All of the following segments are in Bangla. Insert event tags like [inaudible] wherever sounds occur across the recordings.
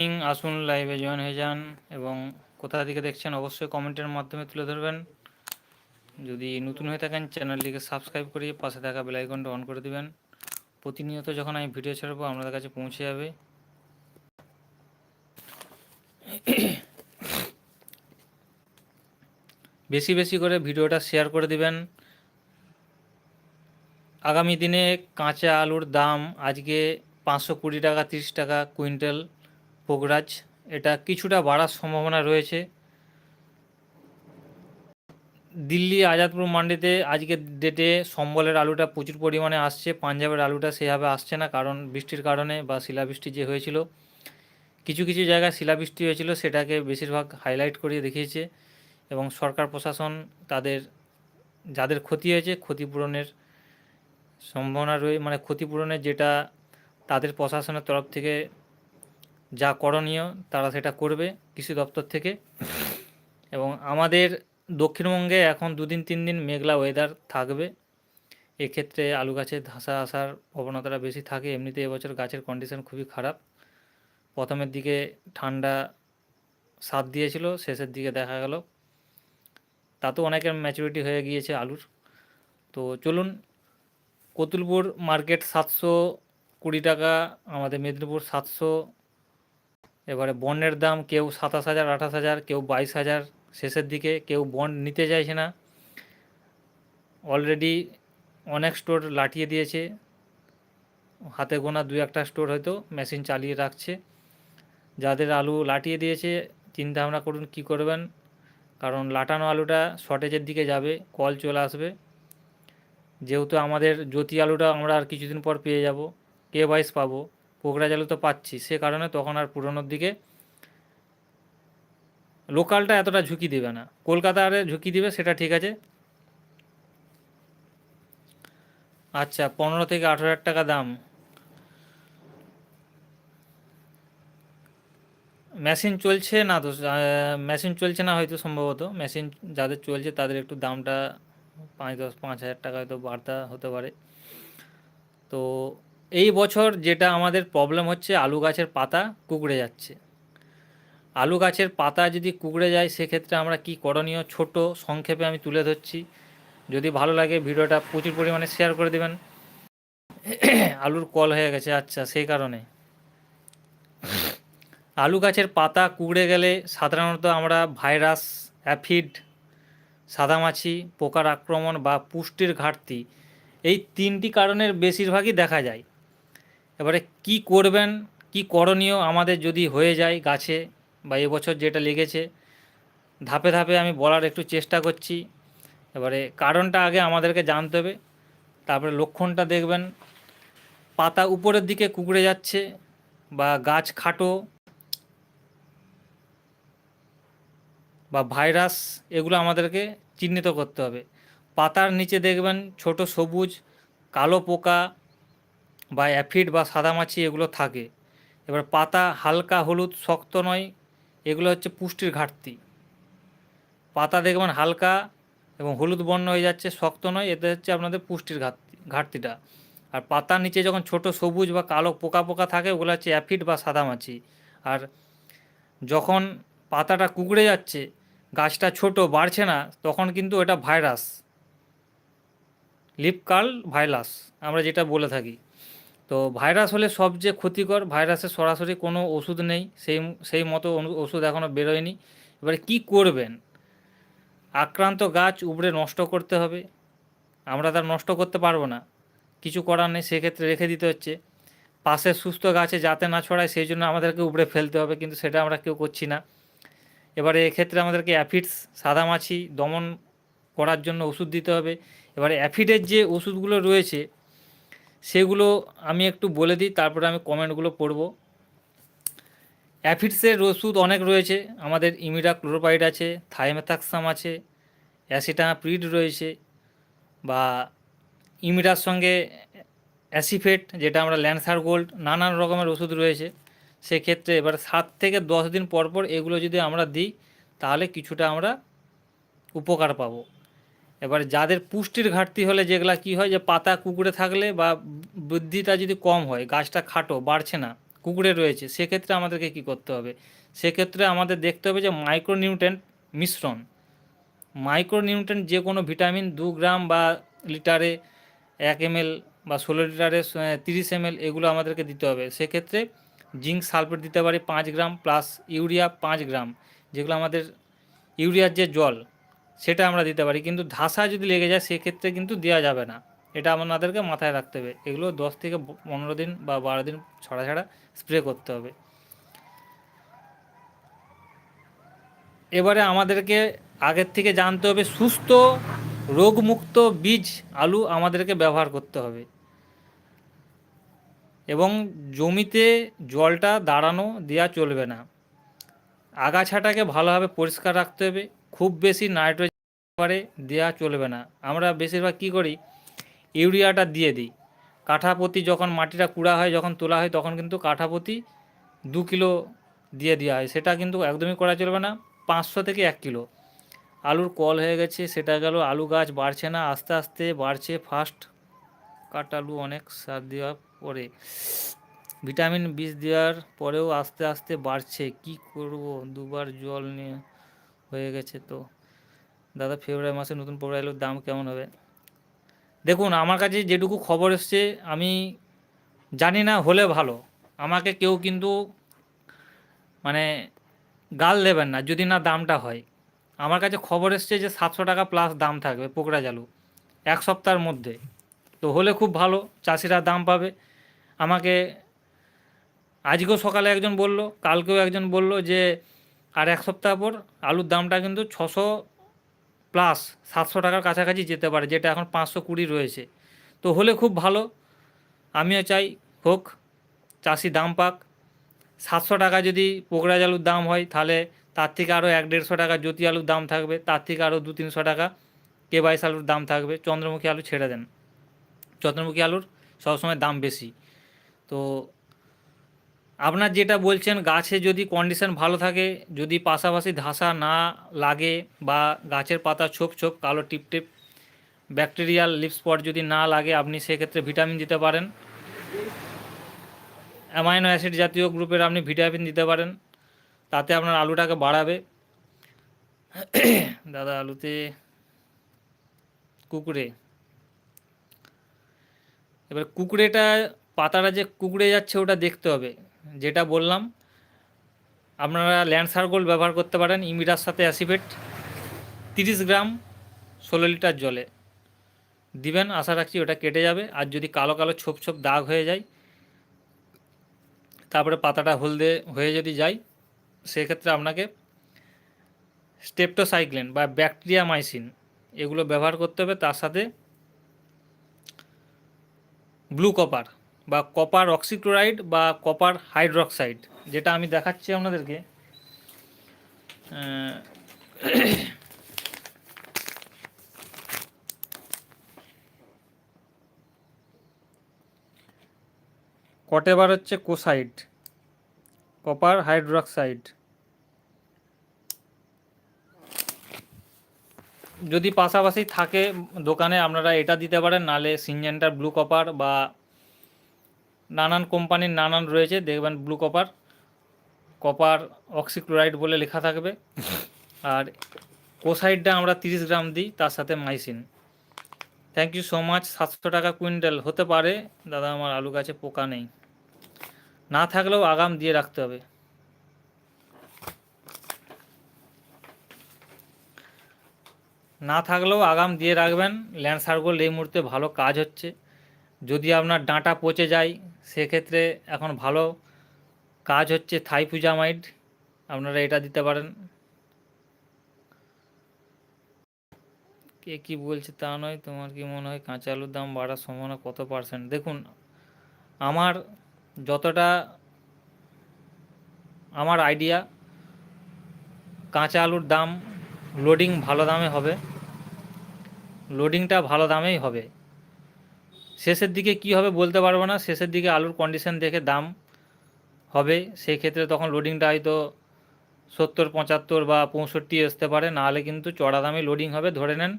আসুন লাইভে জয়েন হয়ে যান এবং কোথা থেকে দেখছেন অবশ্যই কমেন্টের মাধ্যমে তুলে ধরবেন। যদি নতুন হয়ে থাকেন চ্যানেলটিকে সাবস্ক্রাইব করে পাশে থাকা বেল আইকনটা অন করে দিবেন। প্রতিনিয়ত যখন আমি ভিডিও ছাড়বো, আপনাদের কাছে পৌঁছে যাবে। বেশি বেশি করে ভিডিওটা শেয়ার করে দিবেন। আগামী দিনে কাঁচা আলুর দাম আজকে পাঁচশো কুড়ি টাকা, তিরিশ টাকা, কুইন্টাল। পোগরাজ, এটা কিছুটা বাড়ার সম্ভাবনা রয়েছে। দিল্লি আজাদপুর মান্ডিতে আজকের ডেটে সম্বলের আলুটা প্রচুর পরিমাণে আসছে, পাঞ্জাবের আলুটা সেভাবে আসছে না, কারণ বৃষ্টির কারণে বা শিলাবৃষ্টি যে হয়েছিল। কিছু কিছু জায়গায় শিলাবৃষ্টি হয়েছিল, সেটাকে বেশিরভাগ হাইলাইট করিয়ে দেখিয়েছে এবং সরকার প্রশাসন তাদের যাদের ক্ষতি হয়েছে, ক্ষতিপূরণের সম্ভাবনা রয়ে মানে ক্ষতিপূরণের যেটা তাদের প্রশাসনের তরফ থেকে যা করণীয় তারা সেটা করবে কৃষি দপ্তর থেকে। এবং আমাদের দক্ষিণবঙ্গে এখন দুদিন তিন দিন মেঘলা ওয়েদার থাকবে। এক্ষেত্রে আলু গাছে ধসা আসার প্রবণতাটা বেশি থাকে, এমনিতে এবছর গাছের কন্ডিশন খুবই খারাপ। প্রথমের দিকে ঠান্ডা সাথ দিয়েছিল, শেষের দিকে দেখা গেল। তাতেও অনেকের ম্যাচুরিটি হয়ে গিয়েছে আলুর। তো চলুন, কতুলপুর মার্কেট সাতশো কুড়ি টাকা, আমাদের মেদিনীপুর সাতশো এবারে বন্ডের দাম কেউ সাতাশ হাজার, আঠাশ হাজার, কেউ বাইশ হাজার, শেষের দিকে কেউ বন্ড নিতে চাইছে না। অলরেডি অনেক স্টোর লাটিয়ে দিয়েছে। হাতে গোনা দু একটা স্টোর হয়তো মেশিন চালিয়ে রাখছে। যাদের আলু লাটিয়ে দিয়েছে, চিন্তা ভাবনা করুন কি করবেন। কারণ লাটানো আলুটা শর্টেজের দিকে যাবে, কল চলে আসবে। যেহেতু আমাদের জ্যোতি আলুটা আমরা আর কিছুদিন পর পেয়ে যাব, কে বাইশ পাবো? পোকরাজ আলু তো পাচ্ছি, সে কারণে তখন আর পুরনোর দিকে লোকালটা এতটা ঝুঁকি দেবে না। কলকাতারে ঝুঁকি দিবে, সেটা ঠিক আছে। আচ্ছা পনেরো থেকে আঠেরো হাজার টাকা দাম। মেশিন চলছে না তো মেশিন চলছে না হয়তো সম্ভবত। মেশিন যাদের চলছে তাদের একটু দামটা পাঁচ দশ, পাঁচ হাজার টাকা হয়তো বাড়তা হতে পারে। তো এই বছর যেটা আমাদের প্রবলেম হচ্ছে, আলু গাছের পাতা কুকড়ে যাচ্ছে। আলু গাছের পাতা যদি কুকড়ে যায়, সেক্ষেত্রে আমরা কি করণীয়? ছোট সংক্ষেপে আমি তুলে ধরছি। যদি ভালো লাগে ভিডিওটা, প্রচুর পরিমাণে শেয়ার করে দেবেন। [coughs] আলুর কল হয়ে গেছে আচ্ছা সেই কারণে। আলু গাছের পাতা কুকড়ে গেলে সাধারণত আমরা ভাইরাস, অ্যাফিড, সাদামাছি, পোকার আক্রমণ বা পুষ্টির ঘাটতি, এই তিনটি কারণের বেশিরভাগই দেখা যায়। এবারে কি করবেন, কি করণীয় আমাদের যদি হয়ে যায় গাছে বা এবছর যেটা লেগেছে, ধাপে ধাপে আমি বলার একটু চেষ্টা করছি। এবারে কারণটা আগে আমাদেরকে জানতে হবে, তারপরে লক্ষণটা দেখবেন। পাতা উপরের দিকে কুকড়ে যাচ্ছে বা গাছ খাটো বা ভাইরাস, এগুলো আমাদেরকে চিহ্নিত করতে হবে। পাতার নিচে দেখবেন ছোট সবুজ, কালো পোকা বা অ্যাফিড বা সাদামাছি এগুলো থাকে। এবার পাতা হালকা হলুদ, শক্ত নয়, এগুলো হচ্ছে পুষ্টির ঘাটতি। পাতা দেখবেন হালকা এবং হলুদ বর্ণ হয়ে যাচ্ছে, শক্ত নয়, এতে হচ্ছে আপনাদের পুষ্টির ঘাটতি, ঘাটতিটা। আর পাতার নিচে যখন ছোট সবুজ বা কালো পোকা পোকা থাকে, ওগুলো হচ্ছে অ্যাফিড বা সাদামাছি। আর যখন পাতাটা কুকড়ে যাচ্ছে, গাছটা ছোট, বাড়ছে না, তখন কিন্তু এটা ভাইরাস। লিপকাল ভাইরাস, আমরা যেটা বলে থাকি। তো ভাইরাস হলে সবচেয়ে ক্ষতিকর ভাইরাসের সরাসরি কোনো ওষুধ নেই, সেই সেই মতো ওষুধ এখনও বেরোয়নি। এবারে কি করবেন? আক্রান্ত গাছ উপড়ে নষ্ট করতে হবে। আমরা তার নষ্ট করতে পারব না। কিছু করার নেই, সেক্ষেত্রে রেখে দিতে হচ্ছে। পাশের সুস্থ গাছে যাতে না ছড়ায়, সেই জন্য আমাদেরকে উপড়ে ফেলতে হবে, কিন্তু সেটা আমরা কেউ করছি না। এবারে এক্ষেত্রে আমাদেরকে অ্যাফিডস সাদামাছি দমন করার জন্য ওষুধ দিতে হবে। এবারে অ্যাফিডের যে ওষুধগুলো রয়েছে সেগুলো আমি একটু বলে দিই, তারপরে আমি কমেন্টগুলো পড়ব। অ্যাফিডসের ওষুধ অনেক রয়েছে, আমাদের ইমিডা ক্লোরোপাইড আছে, থাইমেথাক্সাম আছে, অ্যাসিটাপ্রিড রয়েছে, বা ইমিডার সঙ্গে অ্যাসিফেট, যেটা আমরা ল্যান্সার গোল্ড, নানান রকমের ওষুধ রয়েছে। সেক্ষেত্রে এবার সাত থেকে দশ দিন পর পর এগুলো যদি আমরা দিই, তাহলে কিছুটা আমরা উপকার পাবো। এবার যাদের পুষ্টির ঘাটতি হলে যেগুলা কি হয় যে পাতা কুকুরে থাকলে বা বৃদ্ধিটা যদি কম হয়, গাছটা খাটো, বাড়ছে না কুকুরে রয়েছে, সেক্ষেত্রে আমাদেরকে কি করতে হবে? সেক্ষেত্রে আমাদের দেখতে হবে যে মাইক্রোনিউট্রেন্ট মিশ্রণ। মাইক্রোনিউট্রেন্ট যে কোনো ভিটামিন দু গ্রাম বা লিটারে এক এমএল বা ষোলো লিটারে তিরিশ এমএল এগুলো আমাদেরকে দিতে হবে। সেক্ষেত্রে জিঙ্ক সালফেট দিতে পারি পাঁচ গ্রাম প্লাস ইউরিয়া পাঁচ গ্রাম, যেগুলো আমাদের, ইউরিয়ার যে জল সেটা আমরা দিতে পারি। কিন্তু ধাসা যদি লেগে যায়, সেক্ষেত্রে কিন্তু দেওয়া যাবে না। এটা আমাদেরকে মাথায় রাখতে হবে। এগুলো দশ থেকে পনেরো দিন বা বারো দিন ছড়া ছাড়া স্প্রে করতে হবে। এবারে আমাদেরকে আগের থেকে জানতে হবে, সুস্থ, রোগমুক্ত বীজ, আলু আমাদেরকে ব্যবহার করতে হবে। এবং জমিতে জলটা দাঁড়ানো দেওয়া চলবে না। আগাছাটাকে ভালোভাবে পরিষ্কার রাখতে হবে। খুব বেশি নাইট্রোজেন দেওয়া চলবে না। আমরা বেশিরভাগ কী করি? ইউরিয়াটা দিয়ে দিই। কাঠাপতি যখন মাটিটা কুড়া হয়, যখন তোলা হয়, তখন কিন্তু কাঠাপতি দু কিলো দিয়ে দেওয়া হয়। সেটা কিন্তু একদমই করা চলবে না। পাঁচশো থেকে এক কিলো। আলুর কল হয়ে গেছে, সেটা গেল। আলু গাছ বাড়ছে না, আস্তে আস্তে বাড়ছে। ফার্স্ট কাট আলু অনেক সার দেওয়ার পরে। ভিটামিন বিষ দেওয়ার পরেও আস্তে আস্তে বাড়ছে। কি করব? দুবার জল নিয়ে হয়ে গেছে তো। দাদা, ফেব্রুয়ারি মাসে নতুন পড়ে আলুর দাম কেমন হবে? দেখুন, আমার কাছে যেটুকু খবর এসছে, আমি জানি না, হলে ভালো। আমাকে কেউ কিন্তু মানে গাল দেবেন না, যদি না দামটা হয়। আমার কাছে খবর এসছে যে, সাতশো টাকা প্লাস দাম থাকবে পোকরা জালু, এক সপ্তাহের মধ্যে। তো হলে খুব ভালো, চাষিরা দাম পাবে। আমাকে আজকেও সকালে একজন বলল, কালকেও একজন বলল যে, আর এক সপ্তাহ পর আলুর দামটা কিন্তু ছশো প্লাস সাতশো টাকার কাছাকাছি যেতে পারে, যেটা এখন পাঁচশো কুড়ি রয়েছে। তো হলে খুব ভালো, আমিও চাই, হোক, চাষি দাম পাক। সাতশো টাকা যদি পোকরাজ আলুর দাম হয়, তাহলে তার থেকে আরও এক দেড়শো টাকা জ্যোতি আলুর দাম থাকবে, তার থেকে আরও দু তিনশো টাকা কে বাইশ আলুর দাম থাকবে, চন্দ্রমুখী আলু ছেড়ে দেন। চন্দ্রমুখী আলুর সবসময় দাম বেশি। তো আপনার যেটা বলছেন, গাছে যদি কন্ডিশন ভালো থাকে, যদি পাশাপাশি ধাসা না লাগে বা গাছের পাতা ছোপ ছোপ, কালো টিপ টিপ ব্যাকটেরিয়াল লিপ স্পট যদি না লাগে, আপনি সেক্ষেত্রে ভিটামিন দিতে পারেন। অ্যামাইনো অ্যাসিড জাতীয় গ্রুপের আপনি ভিটামিন দিতে পারেন। তাতে আপনার আলুটাকে বাড়াবে। [coughs] দাদা আলুতে কুকুরে এবার কুকুরেটা পাতাটা যে কুকুরে যাচ্ছে, ওটা দেখতে হবে। যেটা বললাম, আপনারা ল্যান্ড সার্গোল ব্যবহার করতে পারেন ইমিডার সাথে অ্যাসিভেট, তিরিশ গ্রাম ষোলো লিটার জলে। দিবেন, আশা রাখছি ওটা কেটে যাবে, আর যদি কালো কালো ছোপ ছোপ দাগ হয়ে যায়, তারপরে পাতাটা হলদে হয়ে যদি যায়, সেক্ষেত্রে আপনাকে স্টেপটোসাইক্লিন বা ব্যাকটেরিয়া মাইসিন এগুলো ব্যবহার করতে হবে, তার সাথে ব্লু কপার। বা কপার অক্সিক্লোরাইড বা কপার হাইড্রক্সাইড যেটা আমি দেখাচ্ছি আপনাদেরকে। কটেবার হচ্ছে কোসাইড কপার হাইড্রক্সাইড যদি পাশাপাশি থাকে দোকানে, আপনারা এটা দিতে পারেন, নালে সিনজেন্টার ব্লু কপার বা নানান কোম্পানির নানান রয়েছে, দেখবেন ব্লু কপার কপার অক্সিক্লোরাইড বলে লেখা থাকবে। আর কোসাইডটা আমরা তিরিশ গ্রাম দিই, তার সাথে mycin thank you so much সাতশো টাকা কুইন্টাল হতে পারে। দাদা, আমার আলু গাছে পোকা নেই। না থাকলেও আগাম দিয়ে রাখতে হবে। না থাকলেও আগাম দিয়ে রাখবেন। ল্যান্ড সার্গোল এই মুহূর্তে ভালো কাজ হচ্ছে। যদি আপনার ডাঁটা পচে যায়, সেক্ষেত্রে এখন ভালো কাজ হচ্ছে থাইপুজামাইড আপনারা এটা দিতে পারেন। কে কি বলছে তা নয়, তোমার কি মনে হয় কাঁচা আলুর দাম বাড়ার সম্ভাবনা কত পার্সেন্ট? দেখুন, আমার যতটা আমার আইডিয়া কাঁচা আলুর দাম লোডিং ভালো দামে হবে। লোডিংটা ভালো দামেই হবে। শেষের দিকে কি হবে বলতে পারব না। শেষের দিকে আলুর কন্ডিশন দেখে দাম হবে। সেই ক্ষেত্রে তখন লোডিংটা হয়তো সত্তর, পঁচাত্তর বা পঁয়ষট্টি আসতে পারে। নাহলে কিন্তু চড়া দামে লোডিং হবে। ধরে নেন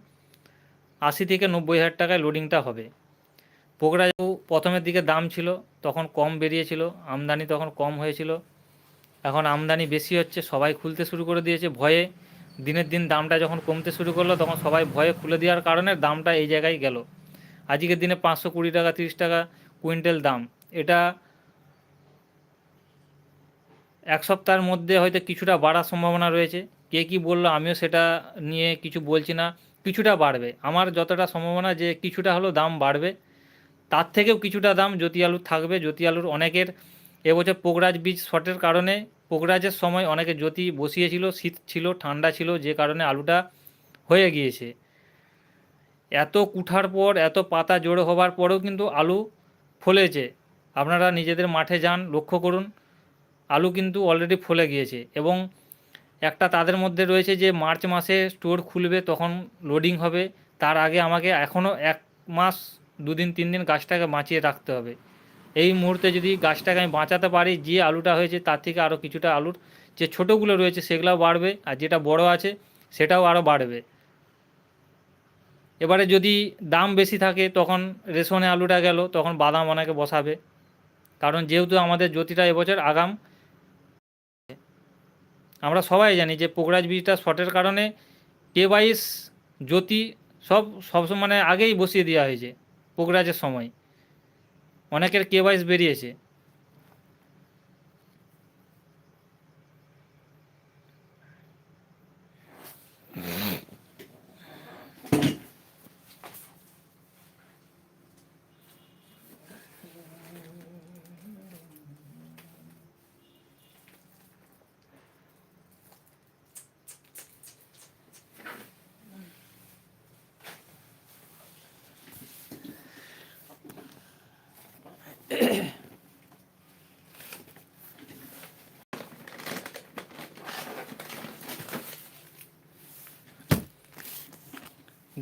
আশি থেকে নব্বই হাজার টাকায় লোডিংটা হবে। পোকরাজু প্রথমের দিকে দাম ছিল, তখন কম বেরিয়েছিল, আমদানি তখন কম হয়েছিল। এখন আমদানি বেশি হচ্ছে, সবাই খুলতে শুরু করে দিয়েছে। ভয়ে দিনের দিন দামটা যখন কমতে শুরু করল, তখন সবাই ভয়ে খুলে দেওয়ার কারণে দামটা এই জায়গায় গেল। আজকের দিনে পাঁচশো কুড়ি টাকা, তিরিশ টাকা কুইন্টাল দাম। এটা এক সপ্তাহের মধ্যে হয়তো কিছুটা বাড়ার সম্ভাবনা রয়েছে। কে কী বলল আমিও সেটা নিয়ে কিছু বলছি না। কিছুটা বাড়বে। আমার যতটা সম্ভাবনা যে কিছুটা হলেও দাম বাড়বে। তার থেকেও কিছুটা দাম জ্যোতি আলুর থাকবে। জ্যোতি আলুর অনেকের এবছর পোকরাজ বীজ শর্টের কারণে পোকরাজের সময় অনেকে জ্যোতি বসিয়েছিল, শীত ছিল, ঠান্ডা ছিল, যে কারণে আলুটা হয়ে গিয়েছে। এত কুঠার পর, এত পাতা জোড়ো হবার পরেও কিন্তু আলু ফলেছে। আপনারা নিজেদের মাঠে যান, লক্ষ্য করুন, আলু কিন্তু অলরেডি ফলে গিয়েছে এবং একটা তাদের মধ্যে রয়েছে যে মার্চ মাসে স্টোর খুলবে, তখন লোডিং হবে। তার আগে আমাকে এখনও এক মাস, দুদিন তিন দিন গাছটাকে বাঁচিয়ে রাখতে হবে। এই মুহূর্তে যদি গাছটাকে আমি বাঁচাতে পারি, যে আলুটা হয়েছে তার থেকে আরও কিছুটা আলুর যে ছোটোগুলো রয়েছে সেগুলোও বাড়বে, আর যেটা বড় আছে সেটাও আরও বাড়বে। এবারে যদি দাম বেশি থাকে, তখন রেশনে আলুটা গেল, তখন বাদাম অনেকে বসাবে। কারণ যেহেতু আমাদের জ্যোতিটা এবছর আগাম, আমরা সবাই জানি যে পোকরাজ বীজটা শর্টের কারণে কে বাইশ জ্যোতি সব সব মানে আগেই বসিয়ে দেওয়া হয়েছে পোকরাজের সময়। অনেকের কে বাইশ বেরিয়েছে।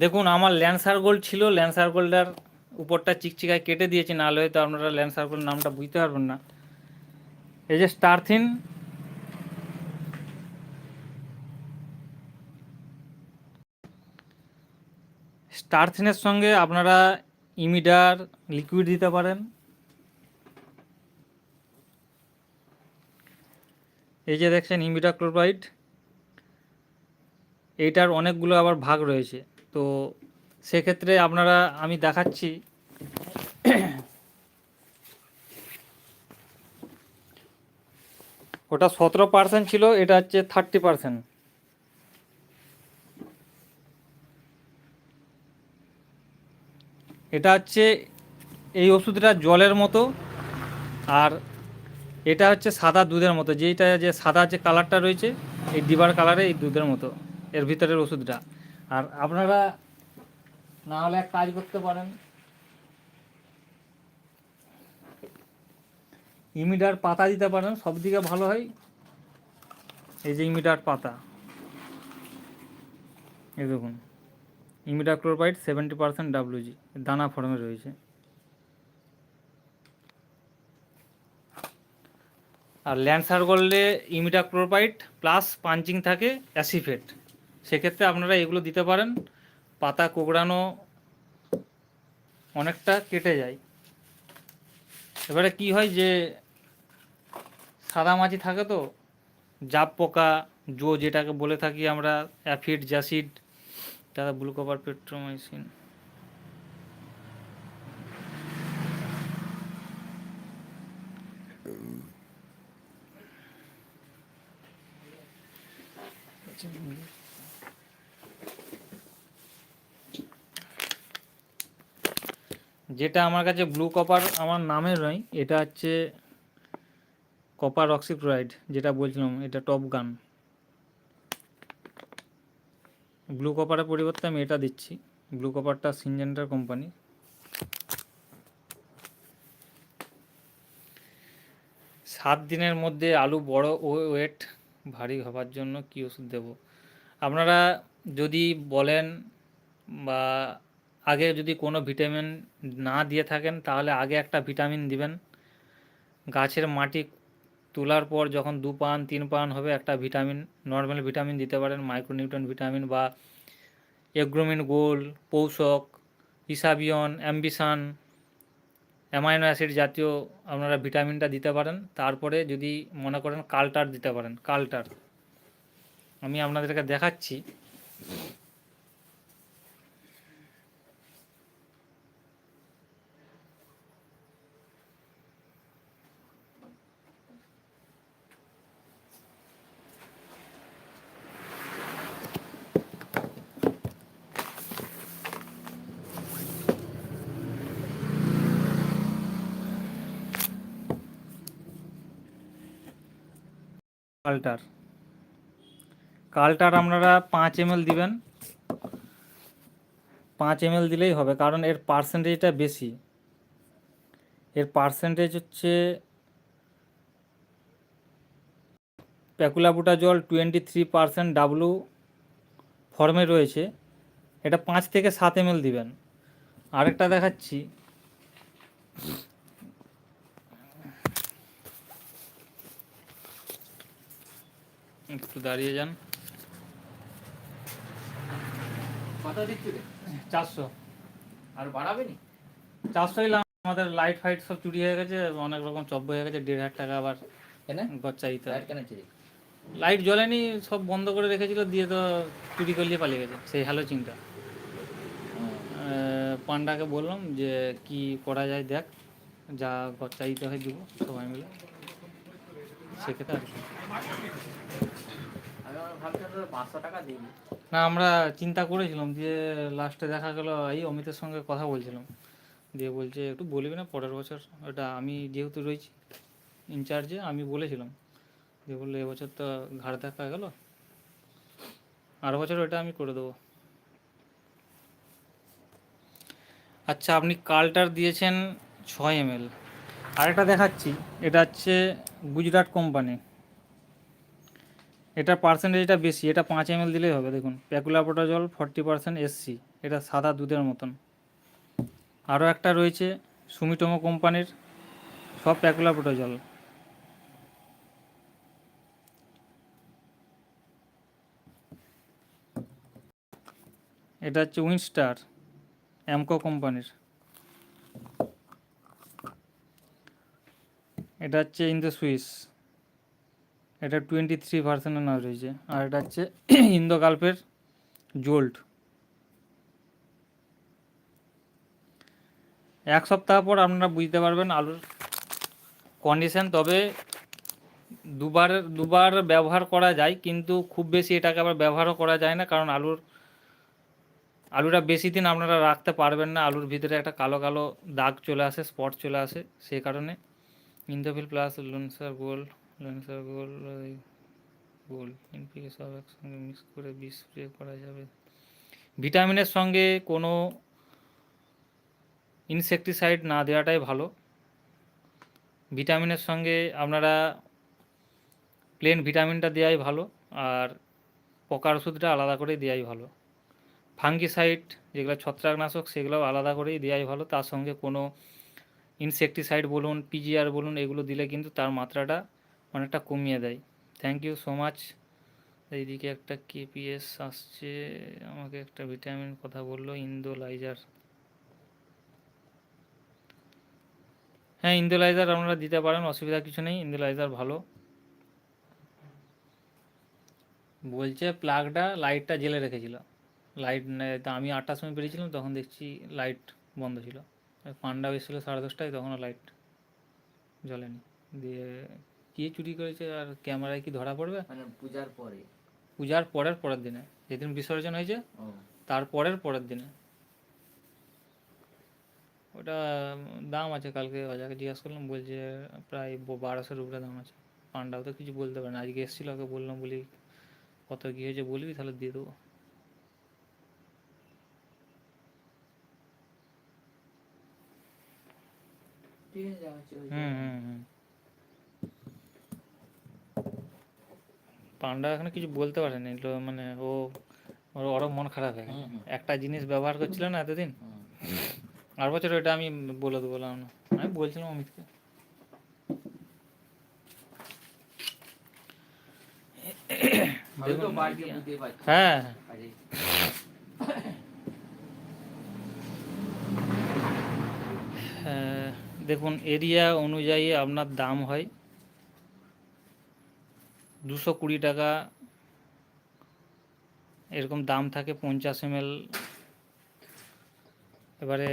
দেখুন, আমার ল্যান্সার গোল্ড ছিল ল্যান্সার গোল্ডের উপরটা চিকচিকায় কেটে দিয়েছি নাহলে হয়তো আপনারা ল্যান্সার গোল্ড নামটা বুঝতে পারবেন না। এই যে স্টারথিন স্টারথিনের সঙ্গে আপনারা ইমিডার লিকুইড দিতে পারেন। এই যে দেখছেন ইমিডা ক্লোরাইড এইটার অনেকগুলো আবার ভাগ রয়েছে। তো সেক্ষেত্রে আপনারা, আমি দেখাচ্ছি। ওটা সতেরো পার্সেন্ট ছিল, এটা হচ্ছে থার্টি পার্সেন্ট এটা হচ্ছে এই ওষুধটা জলের মতো, আর এটা হচ্ছে সাদা দুধের মতো। যেইটা যে সাদা যে কালারটা রয়েছে, এই ডিবার কালারে এই দুধের মতো, এর ভিতরের ওষুধটা। আর আপনারা না হলে এক কাজ করতে পারেন। ইমিডার পাতা দিতে পারেন, সব দিকে ভালো হয়। এই যে ইমিডার পাতা। এই দেখুন imidacloprid seventy percent WG দানা ফর্মে রয়েছে। আর ল্যান্সার করলে ইমিডা ক্লোরোপাইড প্লাস পাঞ্চিং থাকে অ্যাসিফেট। সেক্ষেত্রে আপনারা এগুলো দিতে পারেন। পাতা কোকড়ানো অনেকটা কেটে যায়। এবারে কি হয় যে সাদা মাছি থাকে তো জাপ পোকা, জো যেটাকে বলে থাকি আমরা, অ্যাফিড, জ্যাসিড তারা ব্লু কপার পেট্রোমাইসিন যেটা আমার কাছে ব্লু কপার আমার নামের নয়, এটা হচ্ছে কপার অক্সিক্লোরাইড যেটা বলছিলাম, এটা টপ গান ব্লু কপারের পরিবর্তে আমি এটা দিচ্ছি ব্লু কপারটা সিনজেন্টার কোম্পানি সাত দিনের মধ্যে আলু বড় ও ওয়েট ভারী হবার জন্য কী ওষুধ দেব? আপনারা যদি বলেন বা আগে যদি কোনো ভিটামিন না দিয়ে থাকেন, তাহলে আগে একটা ভিটামিন দিবেন। গাছের মাটি তোলার পর যখন দু পান, তিন পান হবে, একটা ভিটামিন, নর্মাল ভিটামিন দিতে পারেন। মাইক্রোনিউট্রন ভিটামিন বা এগ্রোমিন, গোল, পৌষক, ইসাবিয়ন, অ্যাম্বিশান, অ্যামাইনো অ্যাসিড জাতীয় আপনারা ভিটামিনটা দিতে পারেন। তারপরে যদি মনে করেন কালটার দিতে পারেন, কালটার। আমি আপনাদেরকে দেখাচ্ছি। কালটার কালটার আপনারা পাঁচ এমএল দিবেন। পাঁচ এমএল দিলেই হবে, কারণ এর পার্সেন্টেজটা বেশি। এর পার্সেন্টেজ হচ্ছে প্যাকুলাবুটা জল টোয়েন্টি থ্রি পার্সেন্ট ডাব্লু ফর্মে রয়েছে। এটা পাঁচ থেকে সাত এমএল দিবেন। আরেকটা দেখাচ্ছি। একটু দাঁড়িয়ে যান। চারশো। আর বাড়াবে নি? চারশো এলাম আমাদের লাইট ফাইট সব চুরি হয়ে গেছে অনেক রকম চব্য হয়ে গেছে দেড় হাজার টাকা আবার গচ্চা দিতে কেন চিরি? লাইট জ্বলেনি সব বন্ধ করে রেখেছিল দিয়ে তো চুরি করলে পালিয়ে গেছে সেই হ্যালো চিন্তা পান্ডাকে বললাম যে কি করা যায় দেখ যা গচ্চা দিতে হয় দিব সবাই মিলে। সেক্ষেত্রে আর কি। আমি আমার ভাবছিলাম তোর পাঁচশো টাকা দিবি না, আমরা চিন্তা করেছিলাম দিয়ে লাস্টে দেখা গেল এই অমিতের সঙ্গে কথা বলছিলাম। দিয়ে বলছে, একটু বলবি না পরের বছর? ওটা আমি যেহেতু রয়েছি ইনচার্জে আমি বলেছিলাম। দিয়ে বলল এবছর তো ঘাড় দেখা গেল। আর বছর ওটা আমি করে দেবো। আচ্ছা আপনি কালটার দিয়েছেন ছয় এম এল। আরেকটা দেখাচ্ছি। এটা হচ্ছে গুজরাট কোম্পানি। এটার পার্সেন্টেজটা বেশি, এটা পাঁচ এম দিলেই হবে, দেখুন। প্যাকুলা জল ফর্টি পার্সেন্ট এসসি এটা সাদা দুধের মতন। আরও একটা রয়েছে সুমিটোমো কোম্পানির সব প্যাকুলা জল এটা হচ্ছে উইনস্টার অ্যামকো কোম্পানির এটা হচ্ছে ইন দ্য সুইস এটা টোয়েন্টি থ্রি পার্সেন্টের নাম রয়েছে। আর এটা হচ্ছে ইন্দো গাল্পের জোল্ট এক সপ্তাহ পর আপনারা বুঝতে পারবেন আলুর কন্ডিশন তবে দুবার দুবার ব্যবহার করা যায়, কিন্তু খুব বেশি এটাকে আবার ব্যবহারও করা যায় না, কারণ আলুর, আলুটা বেশি দিন আপনারা রাখতে পারবেন না, আলুর ভিতরে একটা কালো কালো দাগ চলে আসে স্পট চলে আসে, সেই কারণে Indofil plus lancer gold lancer গোল গোল এনপিকে সব একসঙ্গে মিক্স করে বিষ স্প্রে করা যাবে। ভিটামিনের সঙ্গে কোনো ইনসেকটিসাইড না দেওয়াটাই ভালো। ভিটামিনের সঙ্গে আপনারা প্লেন ভিটামিনটা দেওয়াই ভালো আর পোকার ওষুধটা আলাদা করে দেওয়াই ভালো। ফাঙ্গিসাইড যেগুলো ছত্রাকনাশক সেগুলোও আলাদা করেই দেওয়াই ভালো। তার সঙ্গে কোনো ইনসেকটিসাইড বলুন পিজিআর বলুন, এগুলো দিলে কিন্তু তার মাত্রাটা অনেকটা কমিয়ে দেয়। থ্যাংক ইউ সো মাচ এইদিকে একটা কেপিএস আসছে, আমাকে একটা ভিটামিন কথা বলল ইন্দোলাইজার হ্যাঁ ইন্দোলাইজার আপনারা দিতে পারেন, অসুবিধা কিছু নেই ইন্দোলাইজার ভালো। বলছে প্লাগটা লাইটটা জেলে রেখেছিল। লাইট তা আমি আটটার সময় বেরিয়েছিলাম, তখন দেখছি লাইট বন্ধ ছিল। পান্ডা এসেছিল সাড়ে দশটায়, তখনও লাইট জ্বলেনি। দিয়ে কে চুরি করেছে আর ক্যামেরায় কি ধরা পড়বে? মানে পূজার পরে। পূজার পরের পরের দিনে। যেদিন বিসর্জন হয়েছে তার পরের পরের দিনে। ওটা দাম আছে কালকে অজাকে জিজ্ঞাসা করলাম বলছে প্রায় বারোশোর উপরে দাম আছে। পান্ডাও তো কিছু বলতে পারে না। আজকে এসেছিল ওকে বললাম বলি কত কী হয়েছে বলবি তাহলে দিয়ে দেবো। হুম হুম হুম। পান্ডা এখানে কিছু বলতে পারেনি। মানে ও ওর ওরও মন খারাপ হয়ে গেছে। একটা জিনিস ব্যবহার করছিল না এতদিন। আর বছর ওটা আমি বলে দেবো না। আমি বলছিলাম অমিতকে। হ্যাঁ। হ্যাঁ, দেখুন এরিয়া অনুযায়ী আপনার দাম হয়। দুশো কুড়ি টাকা, এরকম দাম থাকে পঞ্চাশ এমএল এবারে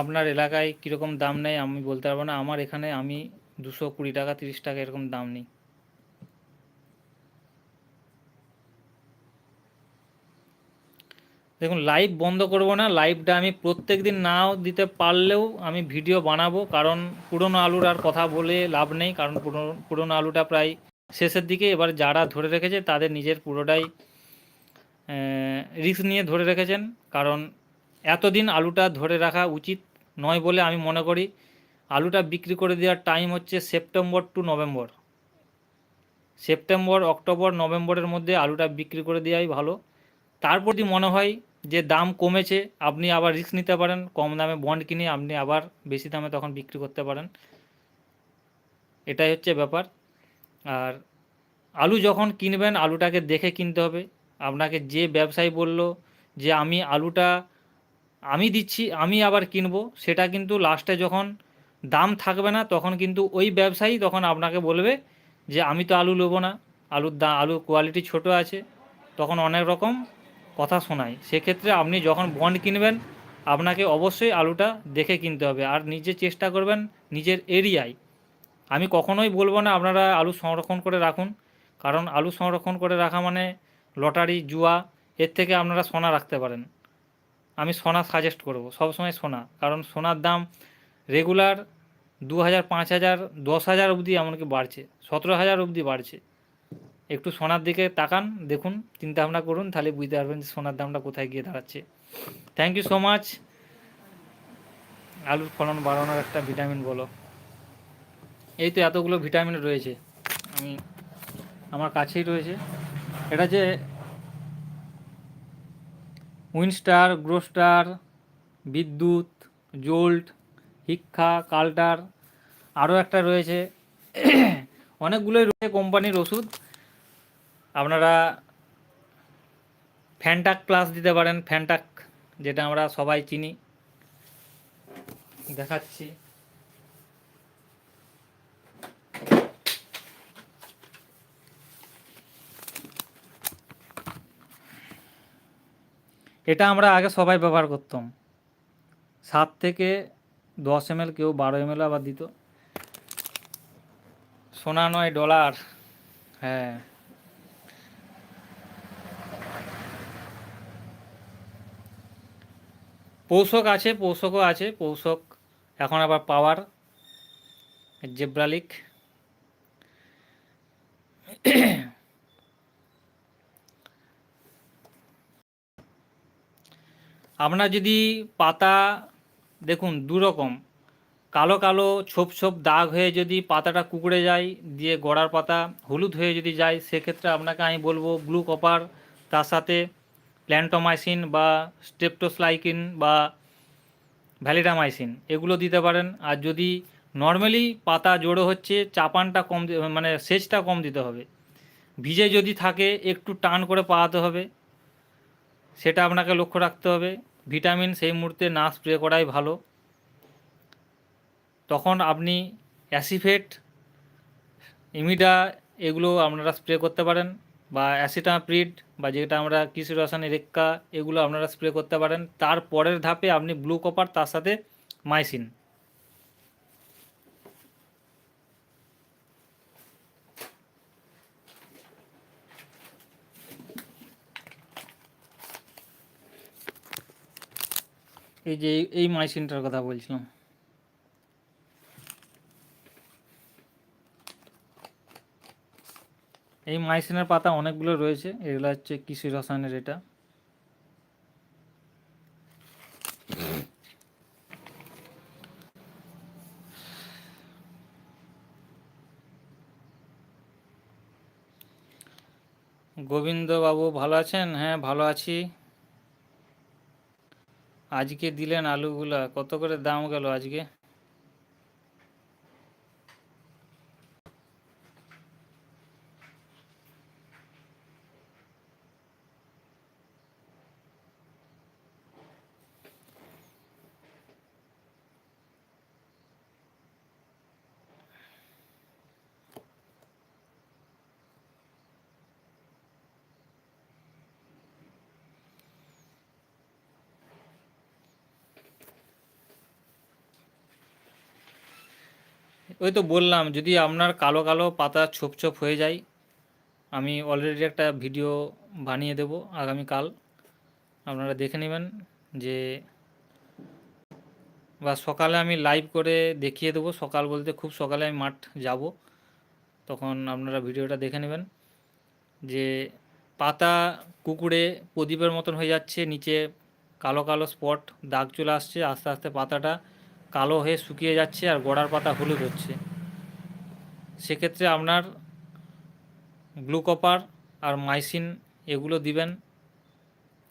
আপনার এলাকায় কীরকম দাম নেয় আমি বলতে পারব না। আমার এখানে আমি দুশো কুড়ি টাকা, তিরিশ টাকা এরকম দাম নিই। দেখুন লাইভ বন্ধ করব না লাইভটা আমি প্রত্যেক দিন নাও দিতে পারলেও আমি ভিডিও বানাবো, কারণ পুরনো আলুর আর কথা বলে লাভ নেই, কারণ পুরনো পুরনো আলুটা প্রায় শেষের দিকে এবার যারা ধরে রেখেছে, তাদের নিজের পুরোটাই রিস্ক নিয়ে ধরে রেখেছেন। কারণ এতদিন আলুটা ধরে রাখা উচিত নয় বলে আমি মনে করি। আলুটা বিক্রি করে দেওয়ার টাইম হচ্ছে September to November. September, October, নভেম্বরের মধ্যে আলুটা বিক্রি করে দেওয়াই ভালো। তারপর যদি মনে হয় যে দাম কমেছে, আপনি আবার রিস্ক নিতে পারেন। কম দামে বন্ড কিনে আপনি আবার বেশি দামে তখন বিক্রি করতে পারেন। এটাই হচ্ছে ব্যাপার। আর আলু যখন কিনবেন, আলুটাকে দেখে কিনতে হবে। আপনাকে যে ব্যবসায়ী বলল যে, আমি আলুটা, আমি দিচ্ছি, আমি আবার কিনবো, সেটা কিন্তু লাস্টে যখন দাম থাকবে না, তখন কিন্তু ওই ব্যবসায়ী তখন আপনাকে বলবে যে, আমি তো আলু নেব না। আলুর দা, আলুর কোয়ালিটি ছোট আছে। তখন অনেক রকম কথা শোনায়। সেক্ষেত্রে আপনি যখন বন্ড কিনবেন, আপনাকে অবশ্যই আলুটা দেখে কিনতে হবে। আর নিজে চেষ্টা করবেন নিজের এরিয়ায় আমি কখনোই বলব না আপনারা আলু সংরক্ষণ করে রাখুন, কারণ আলু সংরক্ষণ করে রাখা মানে লটারি, জুয়া, এর থেকে আপনারা সোনা রাখতে পারেন। আমি সোনা সাজেস্ট করব, সবসময় সোনা, কারণ সোনার দাম রেগুলার দু হাজার পাঁচ হাজার দশ হাজার অবধি এমনকি বাড়ছে সতেরো হাজার অবধি বাড়ছে। একটু সোনার দিকে তাকান, দেখুন, চিন্তা ভাবনা করুন, তাহলে বুঝতে পারবেন যে সোনার দামটা কোথায় গিয়ে দাঁড়াচ্ছে। থ্যাংক ইউ সো মাচ আলুর ফলন বাড়ানোর একটা ভিটামিন বলো। এই তো এতগুলো ভিটামিন রয়েছে। আমি আমার কাছেই রয়েছে। এটা যে উইনস্টার, গ্রোস্টার, বিদ্যুৎ, জোল্ট শিক্ষা কাল্টার আরও একটা রয়েছে। অনেকগুলোই রয়েছে কোম্পানির ওষুধ। আপনারা ফ্যান্টাক প্লাস দিতে পারেন। ফ্যান্টাক, যেটা আমরা সবাই চিনি। দেখাচ্ছি। এটা আমরা আগে সবাই ব্যবহার করতাম। সাত থেকে দশ এম কেউ বারো এম আবার দিত। সোনা নয়, ডলার। হ্যাঁ। পৌষক আছে, পৌষকও আছে। পৌষক, এখন আবার পাওয়ার, জেব্রালিক। আপনার যদি পাতা, দেখুন দু রকম কালো কালো ছোপ ছোপ দাগ হয়ে যদি পাতাটা কুকড়ে যায়, দিয়ে গড়ার পাতা হলুদ হয়ে যদি যায়, সেক্ষেত্রে আপনাকে আমি বলব ব্লু কপার, তার সাথে প্ল্যান্টোমাইসিন বা স্টেপটোস্লাইকিন বা ভ্যালিডামাইসিন, এগুলো দিতে পারেন। আর যদি নর্মালি পাতা জোড়ো হচ্ছে, চাপানটা কম মানে সেচটা কম দিতে হবে। ভিজে যদি থাকে, একটু টান করে পাওয়াতে হবে। সেটা আপনাকে লক্ষ্য রাখতে হবে। ভিটামিন সেই মুহূর্তে না স্প্রে করাই ভালো। তখন আপনি অ্যাসিফেট, ইমিডা এগুলো আপনারা স্প্রে করতে পারেন বা অ্যাসিটাপ্রিড বা যেটা আমরা কৃষি রসায়ন রেক্কা এগুলো আপনারা স্প্রে করতে পারেন। তার পরের ধাপে আপনি ব্লু কপার, তার সাথে মাইসিন। এই যে এই- মাইসিনটার কথা বলছিলাম। এই মাইসিনের পাতা অনেকগুলো রয়েছে। এগুলো হচ্ছে কৃষি রসায়নের এটা। গোবিন্দ বাবু ভালো আছেন? হ্যাঁ ভালো আছি। আজকে দিলেন আলুগুলা কত করে দাম গেল আজকে? ওই তো বললাম, যদি আপনার কালো কালো পাতা ছোপ ছোপ হয়ে যায়, আমি অলরেডি একটা ভিডিও বানিয়ে দেব আগামীকাল। আপনারা দেখে নেবেন যে, বা সকালে আমি লাইভ করে দেখিয়ে দেবো। সকাল বলতে খুব সকালে আমি মাঠ যাব। তখন আপনারা ভিডিওটা দেখে নেবেন যে, পাতা কুকুরে প্রদীপের মতন হয়ে যাচ্ছে, নিচে কালো কালো স্পট দাগ চলে আসছে, আস্তে আস্তে পাতাটা কালো হয়ে শুকিয়ে যাচ্ছে আর গোড়ার পাতা হলুদ হচ্ছে। সেক্ষেত্রে আপনার গ্লুকপার আর মাইসিন এগুলো দিবেন।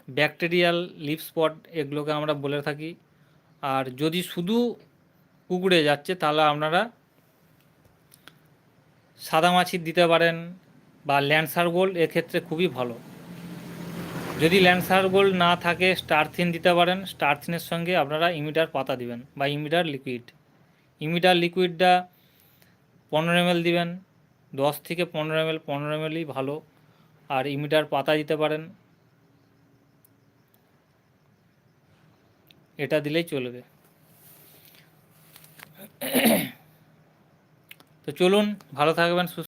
ব্যাকটেরিয়াল লিপ স্পট এগুলোকে আমরা বলে থাকি। আর যদি শুধু কুকুরে যাচ্ছে, তাহলে আপনারা সাদা মাছি দিতে পারেন বা ল্যান্সার গোল্ড এক্ষেত্রে খুবই ভালো। যদি ল্যান্সার গোল্ড না থাকে স্টারথিন দিতে পারেন। স্টারথিনের সঙ্গে আপনারা ইমিটার পাতা দিবেন বা ইমিটার লিকুইড ইমিটার লিকুইডটা পনেরো এমএল দিবেন। দশ থেকে পনেরো এমএল পনেরো এমএলই ভালো। আর ইমিটার পাতা দিতে পারেন। এটা দিলেই চলবে। তো চলুন, ভালো থাকবেন, সুস্থ